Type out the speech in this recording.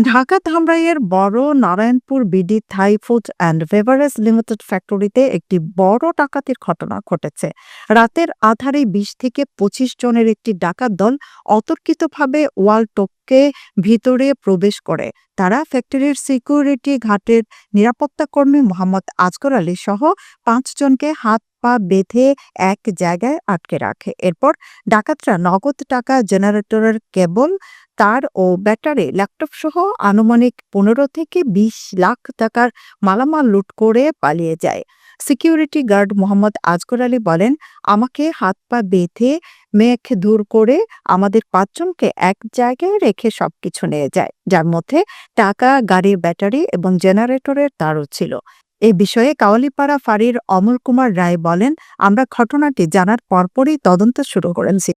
ঢাকা ধামরাইয়ের বড় Narayanpur BD Thai food and beverage limited ফ্যাক্টরিতে একটি বড় ডাকাতির ঘটনা ঘটেছে। রাতের আধারে বিশ থেকে পঁচিশ জনের একটি ডাকাত দল অতর্কিতভাবে ওয়াল টপকে ভিতরে প্রবেশ করে। তারা ফ্যাক্টরির সিকিউরিটি ঘাটের নিরাপত্তা কর্মী মোহাম্মদ আজগর আলী সহ পাঁচজনকে হাত পা বেঁধে এক জায়গায় আটকে রাখে। এরপর ডাকাতরা নগদ টাকা জেনারেটরের কেবল তার ও ব্যাটারি, ল্যাপটপ সহ আনুমানিক পনেরো থেকে বিশ লাখ টাকার মালামাল লুট করে পালিয়ে যায়। সিকিউরিটি গার্ড মোহাম্মদ আজগর আলী বলেন, আমাকে হাত পা বেঁধে মেঘ দূর করে আমাদের পাঁচজনকে এক জায়গায় রেখে সবকিছু নিয়ে যায়, যার মধ্যে টাকা গাড়ির ব্যাটারি এবং জেনারেটরের তারও ছিল। এ বিষয়ে কাওয়ালিপাড়া ফাঁড়ির অমল কুমার রায় বলেন, আমরা ঘটনাটি জানার পরপরই তদন্ত শুরু করেছি।